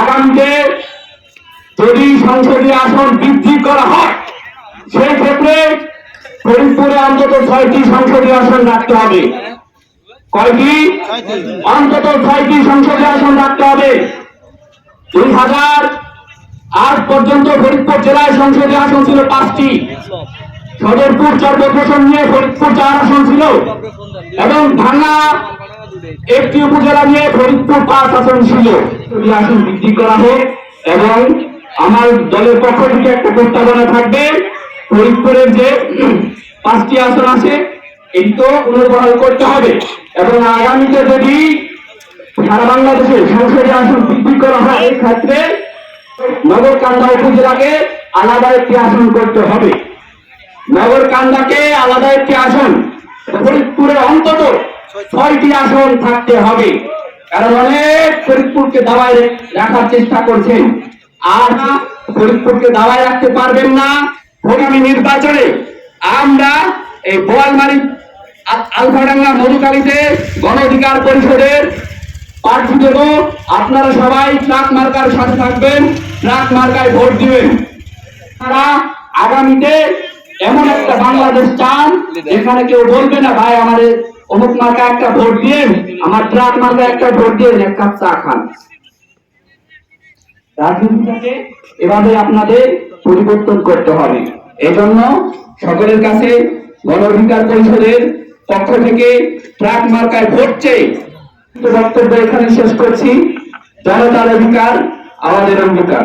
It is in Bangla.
আগামীতে যদি সংসদীয় আসন বৃদ্ধি করা হয়, সেই ক্ষেত্রে ফরিদপুরে অন্তত ছয়টি সংসদীয় আসন রাখতে হবে। কয়টি? অন্তত ছয়টি সংসদীয় আসন রাখতে হবে। দুই হাজার আট পর্যন্ত ফরিদপুর জেলায় সংসদীয় আসন ছিল পাঁচটি। সদরপুর চর্বপ্রসন নিয়ে ফরিদপুর চার আসন ছিল। এবং ভাঙা একটি উপজেলা নিয়ে ফরিদপুর পাঁচ আসন ছিল। এই আসন বৃদ্ধি করা হোক এবং আমার দলের পক্ষ থেকে একটা প্রস্তাবনা থাকবে, ফরিদপুরের যে পাঁচটি আসন আছে এটি তো পুনর্বহাল করতে হবে এবং আগামীতে যদি সারা বাংলাদেশে সংসদীয় আসন বৃদ্ধি করা হয়, এই ক্ষেত্রে নগরকান্দা উপজেলাকে আলাদা একটি আসন করতে হবে। নগরকান্দাকে আলাদা একটি আসন ছয়টি আসন থাকতে হবে। কারণ অনেক ফরিদপুরকে দাবায় রাখার চেষ্টা করছেন। আর ফরিদপুরকে দাবায় রাখতে পারবেন না আগামী নির্বাচনে। আমরা এই বোয়ালমারি আলফাডাঙ্গা মধুকালীতে গণ অধিকার পরিষদের প্রার্থী দেব। আপনারা সবাই ট্রাক মার্কার সাথে থাকবেন, ট্রাক মার্কায় ভোট দিবেন। তারা আগামীতে এমন একটা বাংলাদেশ চান, যেখানে কেউ বলবে না, ভাই, আমাদের অমুক মার্কা একটা ভোট দিন আমার ট্রাক মার্কা একটা ভোট দিন এক কাপ চা খান। রাজনীতিটাকে এভাবে আপনাদের পরিবর্তন করতে হবে। এজন্য সকলের কাছে গণ অধিকার পরিষদের পক্ষ থেকে ট্রাক মার্কায় ভোট চেয়ে বক্তব্য এখানে শেষ করছি। জনতার অধিকার, আমাদের অঙ্গীকার।